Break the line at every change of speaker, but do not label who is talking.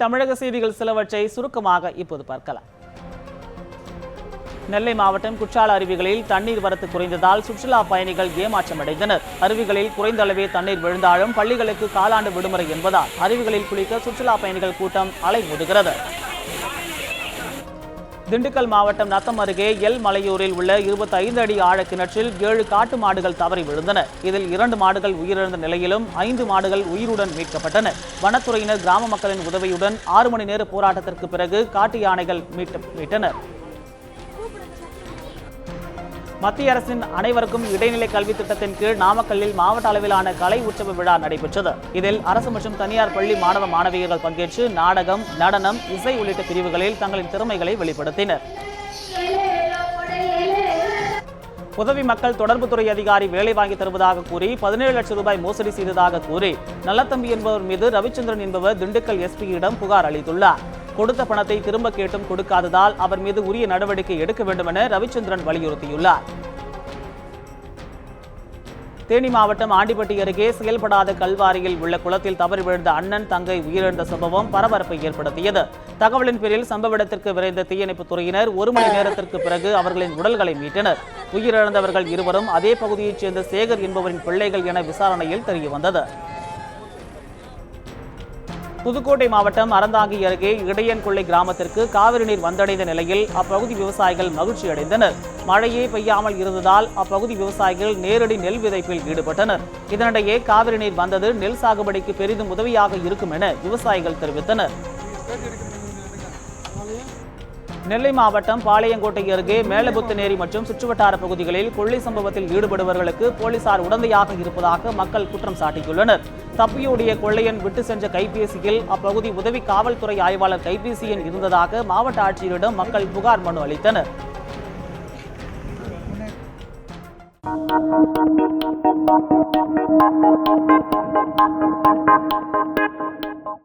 தமிழக செய்திகள் சிலவற்றை சுருக்கமாக இப்போது பார்க்கலாம். நெல்லை மாவட்டம் குற்றால அருவிகளில் தண்ணீர் வரத்து குறைந்ததால் சுற்றுலா பயணிகள் ஏமாற்றம் அடைந்தனர் அருவிகளில் குறைந்த அளவே தண்ணீர் விழுந்தாலும் பள்ளிகளுக்கு காலாண்டு விடுமுறை என்பதால் அருவிகளில் குளிக்க சுற்றுலா பயணிகள் கூட்டம் அலைமோதுகிறது. திண்டுக்கல் மாவட்டம் நத்தம் அருகே எல் மலையூரில் உள்ள 25 அடி ஆழ கிணற்றில் ஏழு காட்டு மாடுகள் தவறி விழுந்தன. இதில் இரண்டு மாடுகள் உயிரிழந்த நிலையிலும் ஐந்து மாடுகள் உயிருடன் மீட்கப்பட்டன. வனத்துறையினர் கிராம மக்களின் உதவியுடன் ஆறு மணி நேர போராட்டத்திற்கு பிறகு காட்டு யானைகள் மீட்டு மீட்டனர். மத்திய அரசின் அனைவருக்கும் இடைநிலை கல்வி திட்டத்தின் கீழ் நாமக்கல்லில் மாவட்ட அளவிலான கலை உற்சவ விழா நடைபெற்றது. இதில் அரசு மற்றும் தனியார் பள்ளி மாணவ மாணவியர்கள் பங்கேற்று நாடகம் நடனம் இசை உள்ளிட்ட பிரிவுகளில் தங்களின் திறமைகளை வெளிப்படுத்தினர். உதவி மக்கள் தொடர்புத்துறை அதிகாரி வேலை வாங்கி தருவதாக கூறி பதினேழு லட்சம் ரூபாய் மோசடி செய்ததாக கூறி நல்லத்தம்பி என்பவர் மீது ரவிச்சந்திரன் என்பவர் திண்டுக்கல் எஸ்பியிடம் புகார் அளித்துள்ளார். கொடுத்த பணத்தை திரும்ப கேட்டும் கொடுக்காததால் அவர் மீது உரிய நடவடிக்கை எடுக்க வேண்டும் என ரவிச்சந்திரன் வலியுறுத்தியுள்ளார். தேனி மாவட்டம் ஆண்டிப்பட்டி அருகே செயல்படாத கல்வாரியில் உள்ள குளத்தில் தவறி விழுந்த அண்ணன் தங்கை உயிரிழந்த சம்பவம் பரபரப்பை ஏற்படுத்தியது. தகவலின் பேரில் சம்பவ இடத்திற்கு விரைந்த தீயணைப்பு துறையினர் ஒரு மணி நேரத்திற்கு பிறகு அவர்களின் உடல்களை மீட்டனர். உயிரிழந்தவர்கள் இருவரும் அதே பகுதியைச் சேர்ந்த சேகர் என்பவரின் பிள்ளைகள் என விசாரணையில் தெரியவந்தது. புதுக்கோட்டை மாவட்டம் அறந்தாங்கி அருகே இடையன்கொள்ளை கிராமத்திற்கு காவிரி நீர் வந்தடைந்த நிலையில் அப்பகுதி விவசாயிகள் மகிழ்ச்சி அடைந்தனர். மழையே பெய்யாமல் இருந்ததால் அப்பகுதி விவசாயிகள் நேரடி நெல் விதைப்பில் ஈடுபட்டனர். இதனிடையே காவிரி நீர் வந்தது நெல் சாகுபடிக்கு பெரிதும் உதவியாக இருக்கும் என விவசாயிகள் தெரிவித்தனர். நெல்லை மாவட்டம் பாளையங்கோட்டை அருகே மேலபுத்தநேரி மற்றும் சுற்றுவட்டார பகுதிகளில் கொள்ளை சம்பவத்தில் ஈடுபடுபவர்களுக்கு போலீசார் உடந்தையாக இருப்பதாக மக்கள் குற்றம் சாட்டியுள்ளனர். தப்பியோடிய கொள்ளையன் விட்டு சென்ற கைபேசியில் அப்பகுதி உதவி காவல்துறை ஆய்வாளர் கைபேசி எண் இருந்ததாக மாவட்ட ஆட்சியரிடம் மக்கள் புகார் மனு அளித்தனர்.